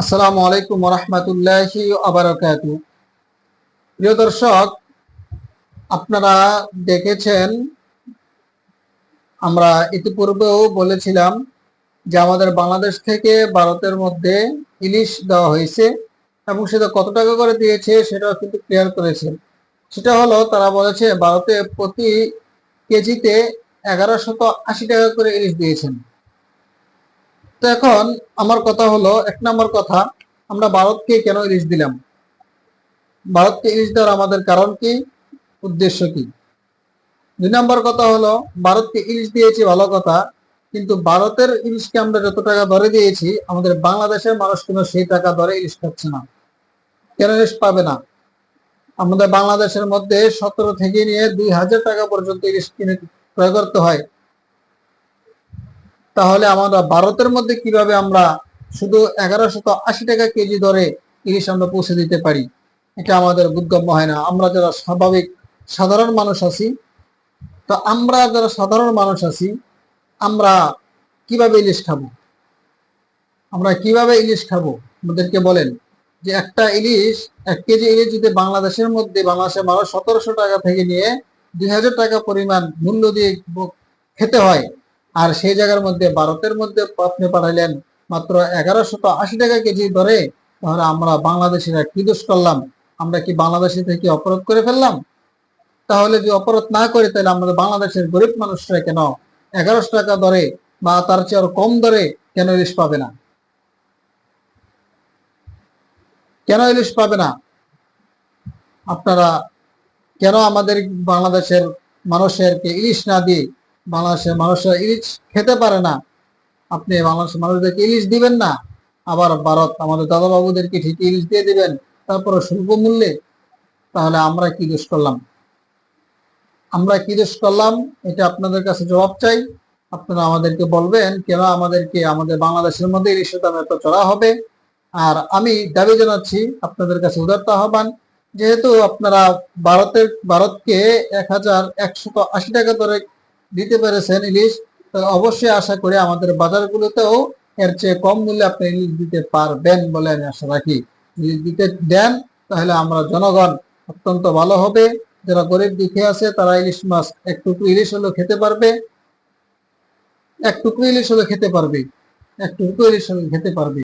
আসসালামু আলাইকুম রহমতুল্লাহি আবরকাত প্রিয় দর্শক, আপনারা দেখেছেন, আমরা ইতিপূর্বেও বলেছিলাম যে আমাদের বাংলাদেশ থেকে ভারতের মধ্যে ইলিশ দেওয়া হয়েছে এবং সেটা কত টাকা করে দিয়েছে সেটাও কিন্তু ক্লিয়ার করেছে। সেটা হলো, তারা বলেছে ভারতে প্রতি কেজিতে এগারোশত আশি টাকা করে ইলিশ দিয়েছেন। তো এখন আমার কথা হলো, এক নম্বর কথা, আমরা ভারতকে কেন ইলিশ দিলাম? ভারতকে ইলিশ দেওয়ার আমাদের কারণ কি? উদ্দেশ্য কি? দুই নম্বর কথা হলো, ভারতকে ইলিশ দিয়েছি ভালো কথা, কিন্তু ভারতের ইলিশকে আমরা যত টাকা ধরে দিয়েছি, আমাদের বাংলাদেশের মানুষ কিন্তু সেই টাকা ধরে ইলিশ খাচ্ছে না। কেন ইলিশ পাবে না? আমাদের বাংলাদেশের মধ্যে সতেরো থেকে নিয়ে দুই হাজার টাকা পর্যন্ত ইলিশ কিনে ক্রয় করতে হয়। তাহলে আমরা ভারতের মধ্যে কীভাবে আমরা শুধু এগারোশত আশি টাকা কেজি দরে ইলিশ আমরা পৌঁছে দিতে পারি? এটা আমাদের বুদ্ধগম্য হয় না। আমরা যারা স্বাভাবিক সাধারণ মানুষ আছি, তো আমরা যারা সাধারণ মানুষ আছি, আমরা কীভাবে ইলিশ খাব? আমরা কীভাবে ইলিশ খাব? আমাদেরকে বলেন। যে একটা ইলিশ, এক কেজি ইলিশ যদি বাংলাদেশের মধ্যে, বাংলাদেশের মানুষ সতেরোশো টাকা থেকে নিয়ে দুই হাজার টাকা পরিমাণ মূল্য দিয়ে খেতে হয় আর সেই জায়গার মধ্যে, ভারতের মধ্যে আপনি পাঠাইলেন মাত্র এগারোশত আশি টাকা কেজি ধরে তাহলে আমরা বাংলাদেশিরা কি দোষ করলাম? আমরা কি বাংলাদেশি থেকে অপরাধ করে ফেললাম? তাহলে যদি অপরাধ না করি, তাহলে আমাদের বাংলাদেশের গরিব মানুষরা কেন এগারোশো টাকা দরে বা তার চেয়ে আরও কম দরে কেন ইলিশ পাবে না? কেন ইলিশ পাবে না? আপনারা কেন আমাদের বাংলাদেশের মানুষেরকে ইলিশ না দিয়ে বাংলাদেশের মানুষরা ইলিশ খেতে পারে না। আপনি বাংলাদেশের মানুষদেরকে ইলিশ দিবেন না। আবার ভারত, আমাদের দাদা বাবুদেরকে ঠিক ইলিশ দিয়ে দিবেন। তারপরে স্বল্প মূল্যে, তাহলে আমরা কি দোষ করলাম? আমরা কি দোষ করলাম? এটা আপনাদের কাছে জবাব চাই। আপনারা আমাদেরকে বলবেন, কেন আমাদেরকে, আমাদের বাংলাদেশের মধ্যে ইলিশের দাম এত চড়া হবে? আর আমি দাবি জানাচ্ছি, আপনাদের কাছে উদারতা আহ্বান, যেহেতু আপনারা ভারতের, ভারতকে এক হাজার একশত আশি টাকা ধরে দিতে পেরেছেন ইলিশ অবশ্যই আশা করি আমাদের বাজারগুলোতেও এর চেয়ে কম মূল্যে আপনি ইলিশ দিতে পারবেন বলে আমি আশা রাখি। যদি দিতে দেন, তাহলে আমরা জনগণ অত্যন্ত ভালো হবে। যারা গরিব দুঃখী আছে, তারা ইলিশ মাছ, এক টুকরো ইলিশ হলেও খেতে পারবে। এক টুকরো ইলিশ হলে খেতে পারবে। এক টুকরো ইলিশ হলে খেতে পারবে।